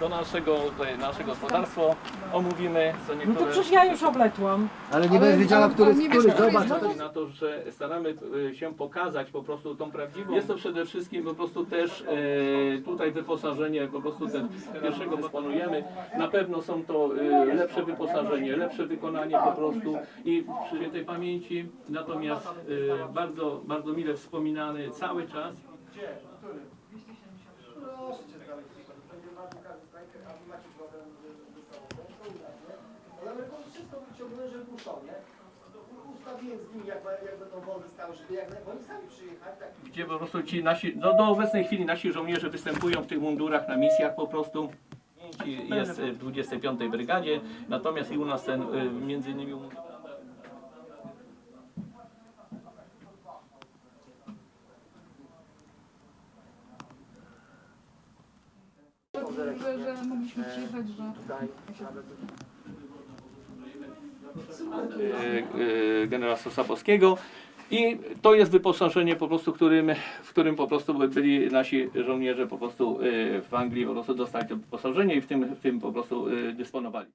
naszego, tutaj nasze gospodarstwo omówimy, co No niektóre... to przecież ja już obletłam. Ale nie będziesz wiedziała, który nie który, zobacz. jest, Zobacz na to, że staramy e, się pokazać po prostu tą prawdziwą. Jest to przede wszystkim po prostu też e, tutaj wyposażenie po prostu ten pierwszego dysponujemy. Na pewno są to e, lepsze wyposażenie, lepsze wykonanie po prostu i przy świętej pamięci. Natomiast e, bardzo, bardzo mile wspominany cały czas. Wszystko wyciągnąłem, żeby puszczą, nie? Ustawiłem z nimi, jak, jak będą wolne stały, żeby jak bo oni sami przyjechali, tak gdzie po prostu ci nasi, no do obecnej chwili nasi żołnierze występują w tych mundurach na misjach po prostu. Jest w 25 Brygadzie, natomiast i u nas ten y, między innymi że, że mogliśmy przyjechać, że... y, generała Sosabowskiego. I to jest wyposażenie po prostu, którym, w którym po prostu byli nasi żołnierze po prostu y, w Anglii po prostu dostali to wyposażenie i w tym, w tym po prostu y, dysponowali.